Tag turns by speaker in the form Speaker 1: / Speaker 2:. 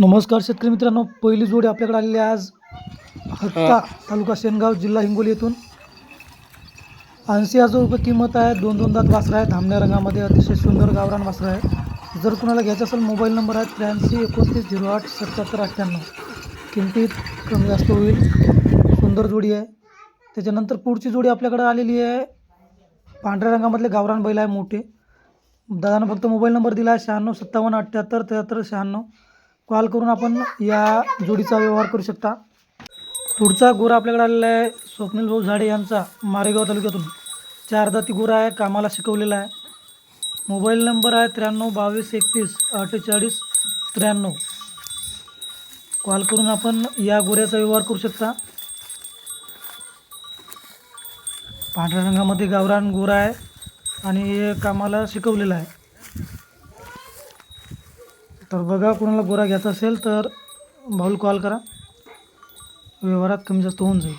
Speaker 1: नमस्कार शेतकरी मित्रांनो पहिली जोडी आपल्याकडे आलेली आहे आज. हत्ता तालुका शेनगाव जिल्हा हिंगोली येथून. ऐंशी हजार रुपये किंमत आहे. दोन दोन दात वासरं आहे धामण्या रंगामध्ये अतिशय सुंदर गावरान वासरं आहे जर कुणाला घ्यायचं असेल मोबाईल नंबर आहे त्र्याऐंशी एकोणतीस झिरो आठ सत्याहत्तर अठ्ठ्याण्णव. किमतीत कमी जास्त होईल. सुंदर जोडी आहे. त्याच्यानंतर पुढची जोडी आपल्याकडे आलेली आहे. पांढऱ्या रंगामधले गावरान बैल आहे मोठे. दादानं फक्त मोबाईल नंबर दिला आहे शहाण्णव सत्तावन्न अठ्ठ्याहत्तर त्र्याहत्तर शहाण्णव. कॉल करून आपण या जोडीचा व्यवहार करू शकता. पुढचा गोरा आपल्याकडे आलेला आहे स्वप्नील भाऊ झाडे यांचा मारेगाव तालुक्यातून. चारदा ती गोरा आहे कामाला शिकवलेला आहे. मोबाईल नंबर आहे त्र्याण्णव बावीस एकतीस अठ्ठेचाळीस त्र्याण्णव. कॉल करून आपण या गोऱ्याचा व्यवहार करू शकता. पांढऱ्या रंगामध्ये गावरान गोरा आहे आणि कामाला शिकवलेला आहे. तर बघा कोणाला गोरा घ्यायचा असेल तर भाऊल कॉल करा. व्यवहारात कमी जास्त होऊन जाईल.